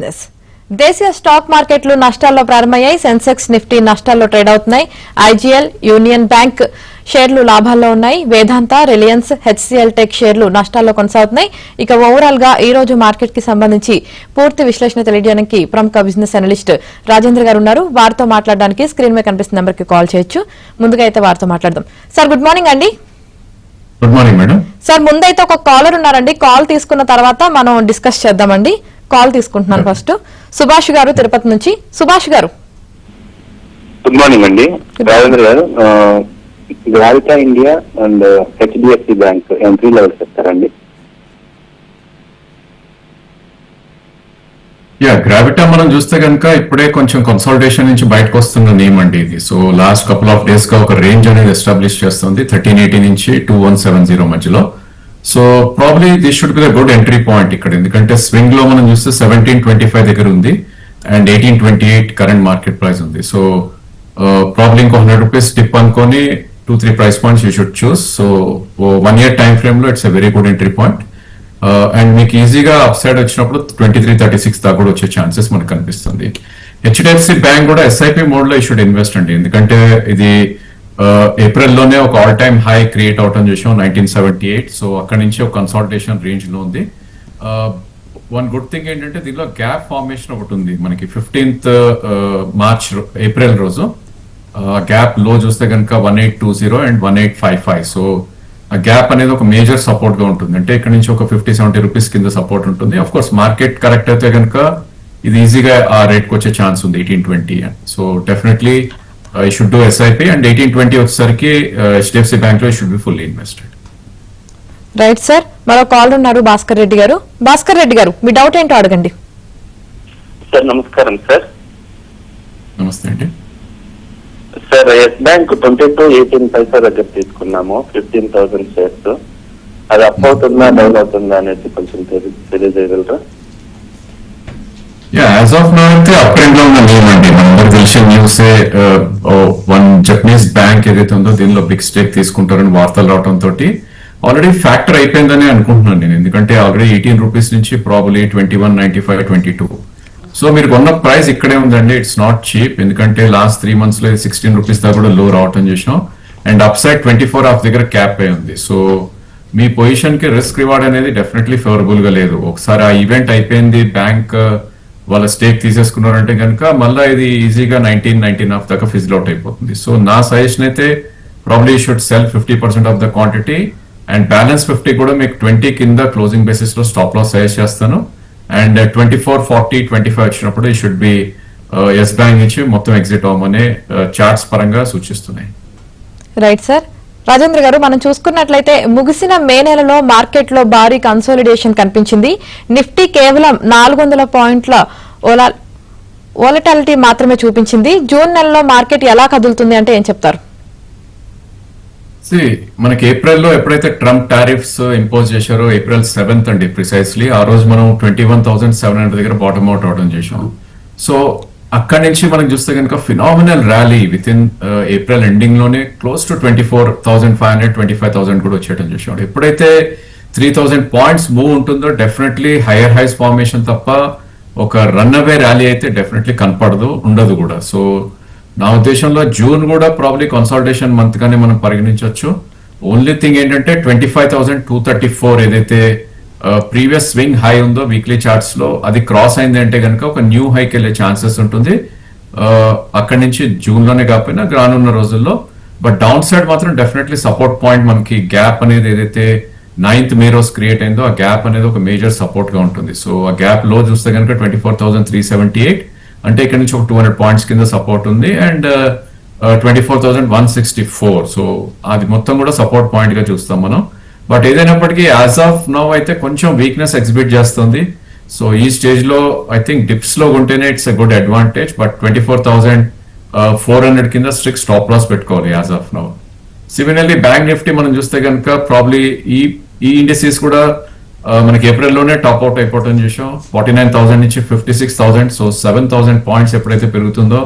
Business దేశీయ stock మార్కెట్లు నష్టాల్లో ప్రారంభమయ్యాయి. సెన్సెక్స్ నిఫ్టీ నష్టాల్లో ట్రేడ్ అవుతున్నాయి. ఐజీఎల్ యూనియన్ బ్యాంక్ షేర్లు లాభాల్లో ఉన్నాయి. వేదాంత రిలయన్స్ హెచ్సిఎల్ టెక్ షేర్లు నష్టాల్లో కొనసాగుతున్నాయి. ఇక ఓవరాల్గా ఈ రోజు మార్కెట్కి సంబంధించి పూర్తి విశ్లేషణ తెలియజేయడానికి ప్రముఖ బిజినెస్ అనలిస్ట్ రాజేంద్ర గారు ఉన్నారు. వారితో మాట్లాడడానికి స్క్రీన్ మీద కనిపిస్తున్న నెంబర్కి కాల్ చేయొచ్చు. ముందుగా అయితే వారితో మాట్లాడదాం. సార్ గుడ్ మార్నింగ్ అండి. Good morning madam. సార్ ముందైతే ఒక కాలర్ ఉన్నారండి. కాల్ తీసుకున్న తర్వాత మనం డిస్కస్ చేద్దామండి. కాల్ తీసుకుంటున్నాను ఫస్ట్. సుభాష్ గారు తిరుపతి నుంచి. సుభాష్ గారు. గుడ్ మార్నింగ్ అండి. రాజేంద్ర గారు Gravita India and HDFC Bank entry level చెప్తారండి. యా గ్రావిటా మనం చూస్తే కనుక ఇప్పుడే కొంచెం కన్సల్టేషన్ నుంచి బయటకు వస్తున్న నేమ్ అండి ఇది. సో లాస్ట్ కపుల్ ఆఫ్ డేస్గా ఒక రేంజ్ అనేది ఎస్టాబ్లిష్ చేస్తుంది. థర్టీన్ ఎయిటీ నుంచి టూ వన్ సెవెన్ జీరో మధ్యలో. So probably this should be the good entry point ఇక్కడ. ఎందుకంటే స్వింగ్లో మనం చూస్తే సెవెంటీన్ ట్వంటీ ఫైవ్ దగ్గర ఉంది and eighteen twenty eight current market price ఉంది సో ప్రాబ్లీ ఇంకో హండ్రెడ్ రూపీస్ టిప్ అనుకొని two three price points you should choose so one year time ఫ్రేమ్లో it's a very good entry point and మీకు ఈజీగా upside వచ్చినప్పుడు twenty three thirty six దాకా కూడా వచ్చే ఛాన్సెస్ మనకు కనిపిస్తుంది. హెచ్డిఎఫ్సి బ్యాంక్ కూడా ఎస్ఐపి మోడ్లో ఈ షుడ్ ఇన్వెస్ట్ అండి. ఎందుకంటే ఇది ఏప్రిల్లోనే ఒక ఆల్ టైమ్ హై క్రియేట్ అవటం చూసాం నైన్టీన్ సెవెంటీ ఎయిట్ సో అక్కడ నుంచి ఒక కన్సల్టేషన్ రేంజ్లో ఉంది. వన్ గుడ్ థింగ్ ఏంటంటే దీనిలో గ్యాప్ ఫార్మేషన్ ఒకటి ఉంది. మనకి ఫిఫ్టీన్త్ మార్చ్ ఏప్రిల్ రోజు. గ్యాప్లో చూస్తే కనుక one eight two zero and one eight five five so ఆ గ్యాప్ అనేది ఒక మేజర్ సపోర్ట్గా ఉంటుంది. అంటే ఇక్కడ నుంచి ఒక ఫిఫ్టీ సెవెంటీ రూపీస్ కింద సపోర్ట్ ఉంటుంది. అఫ్ కోర్స్ మార్కెట్ కరెక్ట్ అయితే కనుక ఇది ఈజీగా ఆ రేట్కి వచ్చే ఛాన్స్ ఉంది eighteen twenty so definitely I should do SIP and eighteen twenty వచ్చేసరికి హెచ్డిఎఫ్సి బ్యాంక్లో should be fully invested right sir మరో కాల్ ఉన్నారు భాస్కర్ రెడ్డి గారు. భాస్కర్ రెడ్డి గారు మీ డౌట్ ఏంటో అడగండి. సార్ నమస్కారం సార్. నమస్తే అండి. Sir Yes Bank twenty two eighteen పైసా దగ్గర తీసుకున్నాము ఫిఫ్టీన్ థౌసండ్ షేర్స్. అది అప్ అవుతుందా డౌన్ అవుతుందా అనేది కొంచెం తెలి- తెలియజేయగలరా? యా యాజ్ ఆఫ్ నౌ అయితే అప్ ట్రెండ్లో ఉన్న న్యూస్ వన్ జపనీస్ బ్యాంక్ ఏదైతే ఉందో దీనిలో బిగ్ స్టేక్ తీసుకుంటారని వార్తలు రావడం తోటి ఆల్రెడీ ఫ్యాక్టర్ అయిపోయిందని అనుకుంటున్నాను నేను. ఎందుకంటే ఆల్రెడీ ఎయిటీన్ రూపీస్ నుంచి probably twenty one ninety five twenty two so మీరు కొన్న ప్రైస్ ఇక్కడే ఉందండి. ఇట్స్ నాట్ చీప్ ఎందుకంటే లాస్ట్ త్రీ మంత్స్లో సిక్స్టీన్ రూపీస్ దాకా కూడా లో రావటం చేసినాం. And upside twenty four half దగ్గర క్యాప్ అయి ఉంది. సో మీ పొజిషన్కి రిస్క్ రివార్డ్ అనేది డెఫినెట్లీ ఫేవరబుల్గా లేదు. ఒకసారి ఆ ఈవెంట్ అయిపోయింది బ్యాంక్ వాళ్ళ స్టేక్ తీసేసుకున్నారంటే కనుక మళ్ళీ ఇది ఈజీగా నైన్టీన్ నైన్టీన్ ఆఫ్ దాకా ఫిజిల్ అవుట్ అయిపోతుంది. సో నా సజెషన్ అయితే probably should sell fifty percent of the quantity and balance fifty కూడా మీకు ట్వంటీ కింద క్లోజింగ్ బేసిస్లో స్టాప్ లాస్ సజెస్ట్ చేస్తాను. And twenty four forty twenty five వచ్చినప్పుడు ఈ షుడ్ బి ఎస్ బ్యాంక్ నుంచి మొత్తం ఎగ్జిట్ అవ్వమనే uh, చార్ట్స్ పరంగా సూచిస్తున్నాయి. రైట్ సార్ రాజేంద్ర గారు మనం చూసుకున్నట్లయితే ముగిసిన మే నెలలో మార్కెట్లో భారీ కన్సోలిడేషన్ కనిపించింది. నిఫ్టీ కేవలం నాలుగు వందల పాయింట్ల ఓలటాలిటీ మాత్రమే చూపించింది. జూన్ నెలలో మార్కెట్ ఎలా కదులుతుంది అంటే ఏం చెప్తారు? మనకి ఏప్రిల్లో ఎప్పుడైతే ట్రంప్ టారిఫ్స్ ఇంపోజ్ చేశారో ఏప్రిల్ సెవెంత్ అండి ప్రిసైస్లీ ఆ రోజు మనం twenty one thousand seven hundred దగ్గర బాటమ్ అవుట్ అవడం చేసాం సో అక్కడి నుంచి మనం చూస్తే కనుక phenomenal rally within April ఎండింగ్లోనే close to twenty four thousand five hundred twenty five thousand కూడా వచ్చేయడం చూసాం ఎప్పుడైతే త్రీ థౌసండ్ పాయింట్స్ మూవ్ ఉంటుందో డెఫినెట్లీ హైయర్ హైస్ ఫార్మేషన్ తప్ప ఒక రన్ అవే ర్యాలీ అయితే డెఫినెట్లీ కనపడదు ఉండదు కూడా. సో నా ఉద్దేశంలో జూన్ కూడా ప్రాబ్లీ కన్సల్టేషన్ మంత్ గానే మనం పరిగణించవచ్చు. ఓన్లీ థింగ్ ఏంటంటే twenty five thousand two thirty four ఏదైతే ప్రీవియస్ స్వింగ్ హై ఉందో వీక్లీ చార్ట్స్లో అది క్రాస్ అయింది అంటే కనుక ఒక న్యూ హైకి వెళ్ళే ఛాన్సెస్ ఉంటుంది. అక్కడి నుంచి జూన్లోనే కాకపోయినా రానున్న రోజుల్లో. బట్ డౌన్ సైడ్ మాత్రం డెఫినెట్లీ సపోర్ట్ పాయింట్ మనకి గ్యాప్ అనేది ఏదైతే నైన్త్ మే రోజు క్రియేట్ అయిందో ఆ గ్యాప్ అనేది ఒక మేజర్ సపోర్ట్గా ఉంటుంది. సో ఆ గ్యాప్లో చూస్తే కనుక twenty four thousand three seventy eight అంటే ఇక్కడ నుంచి ఒక టూ హండ్రెడ్ పాయింట్స్ కింద సపోర్ట్ ఉంది and twenty four thousand one sixty four so అది మొత్తం కూడా సపోర్ట్ పాయింట్గా చూస్తాం మనం. బట్ ఏదైనప్పటికీ యాజ్ ఆఫ్ నో అయితే కొంచెం వీక్నెస్ ఎగ్జిబిట్ చేస్తుంది. సో ఈ స్టేజ్లో ఐ థింక్ డిప్స్లో ఉంటేనే it's a good advantage but twenty four thousand four hundred కింద స్ట్రిక్ స్టాప్ లాస్ పెట్టుకోవాలి as of now. Similarly Bank Nifty మనం చూస్తే కనుక ప్రాబ్లీ ఈ ఈ ఇండస్ట్రీస్ కూడా మనకి ఏప్రిల్లోనే టాప్ అవుట్ అయిపోవటం చూసాం ఫార్టీ నైన్ థౌసండ్ నుంచి fifty six thousand so seven thousand points ఎప్పుడైతే పెరుగుతుందో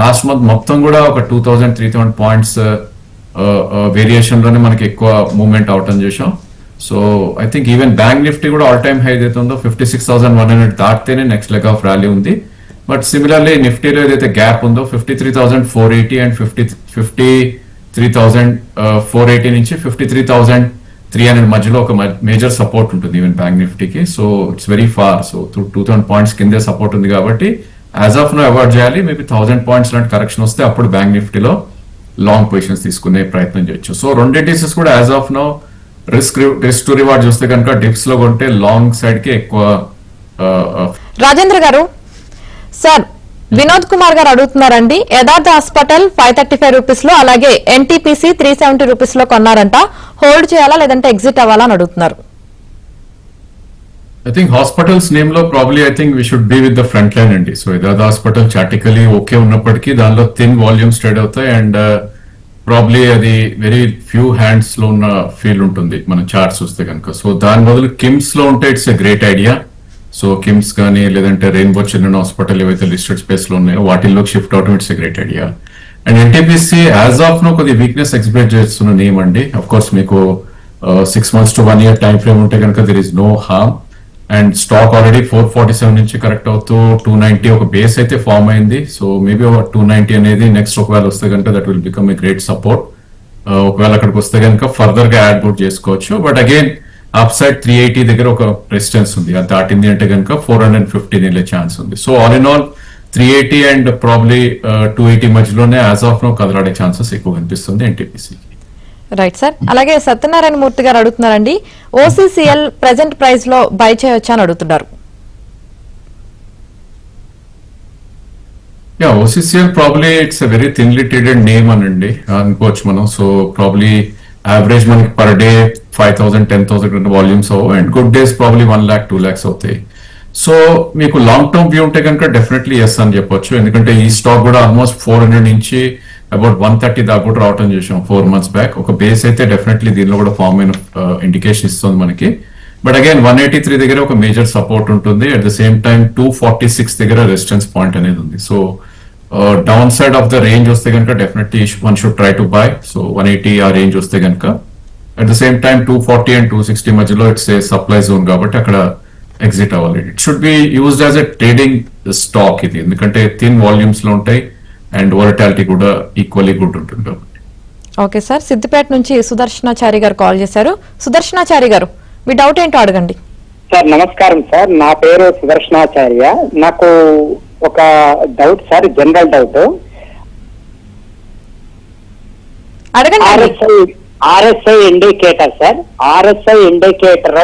లాస్ట్ మంత్ మొత్తం కూడా ఒక two thousand three thousand points వేరియేషన్లోనే మనకి ఎక్కువ మూవ్మెంట్ అవటం చూసాం. So I think even Bank Nifty కూడా ఆల్ టైమ్ హై ఏదైతే ఉందో fifty six thousand one hundred దాటితేనే next leg of rally ఉంది. బట్ సిమిలర్లీ నిఫ్టీలో ఏదైతే గ్యాప్ ఉందో fifty three thousand four eighty and fifty fifty three thousand four eighty నుంచి fifty three thousand three hundred మధ్యలో ఒక major support ఉంటుంది even bank నిఫ్టీకి so it's very far so two thousand points కిందే support ఉంది కాబట్టి as of now avoid చేయాలి. Maybe thousand points లాంటి correction వస్తే అప్పుడు బ్యాంక్ నిఫ్టీలో లాంగ్ పొజిషన్స్ తీసుకునే ప్రయత్నం చేయొచ్చు. సో రెండు రెండింటిస్ కూడా as of now risk risk to reward చూస్తే కనుక డిప్స్లో కొంటే లాంగ్ సైడ్కి ఎక్కువ రాజేంద్ర గారు సార్ వినోద్ కుమార్ గారు అడుగుతున్నారండి. Yatharth hospital five thirty five రూపీస్లో అలాగే ఎన్టీపీసీ త్రీ సెవెంటీ రూపీస్లో కొన్నారంట. హోల్డ్ చేయాలా లేదంటే ఎగ్జిట్ అవ్వాలా అని అడుగుతున్నారు. I think hospitals నేమ్లో probably I think we should be with the front line అండి. సో ఇదాద హాస్పిటల్ చాటికలీ ఓకే ఉన్నప్పటికీ దానిలో థిన్ వాల్యూమ్ ట్రేడ్ అవుతాయి అండ్ ప్రాబ్లీ అది వెరీ ఫ్యూ హ్యాండ్స్లో ఉన్న ఫీల్ ఉంటుంది. మనం చార్ట్స్ చూస్తే కనుక. సో దాని బదులు కిమ్స్లో ఉంటే it's a great idea so KIMS కానీ లేదంటే రెయిన్బో చిల్డ్రన్ హాస్పిటల్ ఏవైతే లిస్టెడ్ స్పేస్లో ఉన్నాయో వాటిల్లోకి షిఫ్ట్ అవడం it's a great idea and NTPC as of now కొద్ది వీక్నెస్ ఎక్స్పెక్ట్ చేస్తున్న నేమ్ అండి. అఫ్ కోర్స్ మీకు six months to one year time frame ఉంటే కనుక there is no harm and stock already four forty seven నుంచి correct అవుతూ two ninety ఒక base అయితే ఫామ్ అయింది. సో మేబీ ఒక టూ నైన్టీ అనేది నెక్స్ట్ ఒకవేళ వస్తే కనుక that will become a great support ఒకవేళ అక్కడికి వస్తే కనుక ఫర్దర్గా యాడ్ బౌట్ చేసుకోవచ్చు. But again up side three eighty దగ్గర ఒక రెసిస్టెన్స్ ఉంది. అది దాటింది అంటే కనుక ఫోర్ హండ్రెడ్ ఫిఫ్టీ వెళ్ళే ఛాన్స్ ఉంది. So all in all three eighty and probably two eighty మధ్యలోనే యాజ్ ఆఫ్ నో కదలాడే ఛాన్సెస్ ఎక్కువ కనిపిస్తుంది ఎన్టీపీసీకి రైట్ సార్ అలాగే సత్యనారాయణ మూర్తి గారు అడుగుతున్నారండి. ఓసీసీఎల్ ప్రెసెంట్ ప్రైస్లో బై చేయొచ్చా అని అడుగుతున్నారు. Yeah OCCL probably it's a very thinly traded name అనండి. అనుకోవచ్చు మనం. సో ప్రాబ్లీ యావరేజ్ మనకి per day five thousand ten thousand volumes అవ్వ and good days probably one lakh two lakhs అవుతాయి. సో మీకు లాంగ్ టర్మ్ వ్యూ ఉంటే కనుక definitely yes అని చెప్పొచ్చు. ఎందుకంటే ఈ స్టాక్ కూడా ఆల్మోస్ట్ ఫోర్ హండ్రెడ్ నుంచి అబౌట్ వన్ థర్టీ దాకా కూడా రావటం చేసాం ఫోర్ మంత్స్ బ్యాక్ ఒక బేస్ అయితే డెఫినెట్లీ దీనిలో కూడా ఫార్మ్ అయిన uh, ఇండికేషన్ ఇస్తుంది మనకి. But again one eighty three దగ్గర ఒక మేజర్ సపోర్ట్ ఉంటుంది. At the same time two forty six దగ్గర రెసిస్టెన్స్ పాయింట్ అనేది ఉంది. So downside of the range వస్తే కనుక definitely one should try to buy so one eighty ఆ రేంజ్ వస్తే కనుక. At the same time two forty and two sixty మధ్యలో it's a supply zone కాబట్టి అక్కడ ఎగ్జిట్ అవ్వాలి. It should be used as a trading stock ఇది. ఎందుకంటే thin వాల్యూమ్స్లో ఉంటాయి అండ్ వొలటాలిటీ కూడా ఈక్వల్లీ గుడ్ ఉంటుంది. కాబట్టి ఓకే సార్ సిద్దిపేట నుంచి సుదర్శనాచారి గారు కాల్ చేశారు. సుదర్శనాచారి గారు మీ డౌట్ ఏంటో అడగండి. సార్ నమస్కారం సార్. నా పేరు సుదర్శనాచార్య. నాకు ఒక డౌట్ సార్ జనరల్ డౌట్ అడగండి. అండి. RSI indicator sir RSI indicator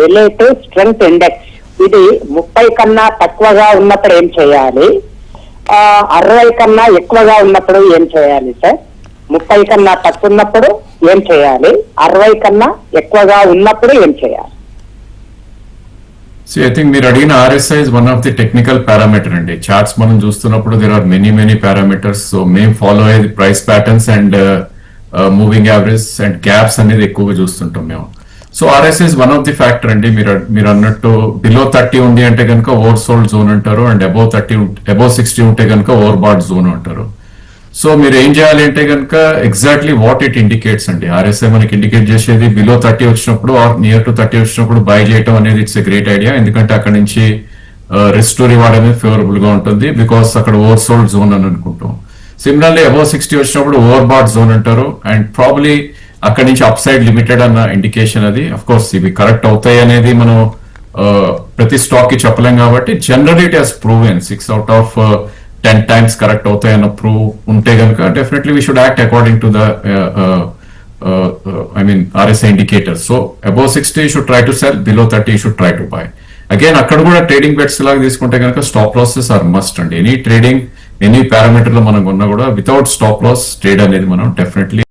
relative strength index ఇది ముప్పై కన్నా తక్కువగా ఉన్నప్పుడు ఏం చేయాలి? అరవై కన్నా ఎక్కువగా ఉన్నప్పుడు ఏం చేయాలి సార్ ముప్పై కన్నా తక్కువ ఉన్నప్పుడు ఏం చేయాలి? అరవై కన్నా ఎక్కువగా ఉన్నప్పుడు ఏం చేయాలి? సో ఐ థింక్ మీరు అడిగిన RSI is one of the technical parameter అండి. చార్ట్స్ మనం చూస్తున్నప్పుడు there are many many parameters so మేము ఫాలో అయ్యేది price patterns and moving average and gaps అనేది ఎక్కువగా చూస్తుంటాం మేము. So RSS one of the factor అండి. మీరు మీరు అన్నట్టు బిలో థర్టీ ఉంది అంటే కనుక ఓవర్ సోల్డ్ జోన్ అంటారు and above thirty above sixty ఉంటే కనుక ఓవర్ బాడ్ జోన్ అంటారు. సో మీరు ఏం చేయాలి అంటే కనుక ఎగ్జాక్ట్లీ వాట్ ఇట్ ఇండికేట్స్ అండి. ఆర్ఎస్ఐ మనకి ఇండికేట్ చేసేది బిలో థర్టీ వచ్చినప్పుడు ఆర్ నియర్ టు థర్టీ వచ్చినప్పుడు బై చేయడం అనేది ఇట్స్ ఎ గ్రేట్ ఐడియా ఎందుకంటే అక్కడ నుంచి రిస్క్ టు రివార్డ్ అనేది ఫేవరబుల్గా ఉంటుంది బికాస్ అక్కడ ఓవర్ సోల్డ్ జోన్ అని అనుకుంటాం. సిమిలర్లీ అబౌవ్ సిక్స్టీ వచ్చినప్పుడు ఓవర్ బాట్ జోన్ అంటారు. అండ్ ప్రాబ్లీ అక్కడి నుంచి అప్ సైడ్ లిమిటెడ్ అన్న ఇండికేషన్ అది. అఫ్ కోర్స్ ఇవి కరెక్ట్ అవుతాయి అనేది మనం ప్రతి స్టాక్కి చెప్పలేం కాబట్టి general it has proven six out of ten times correct అవుతాయన్న prove ఉంటే కనుక definitely we should act according to the I mean RSI indicator so above sixty should try to sell below thirty should try to buy again అక్కడ కూడా trading bets లాగా తీసుకుంటే కనుక stop losses are must అండి. Any trading any పారామీటర్లో మనం ఉన్నా కూడా వితౌట్ స్టాప్ లాస్ ట్రేడ్ అనేది మనం డెఫినెట్లీ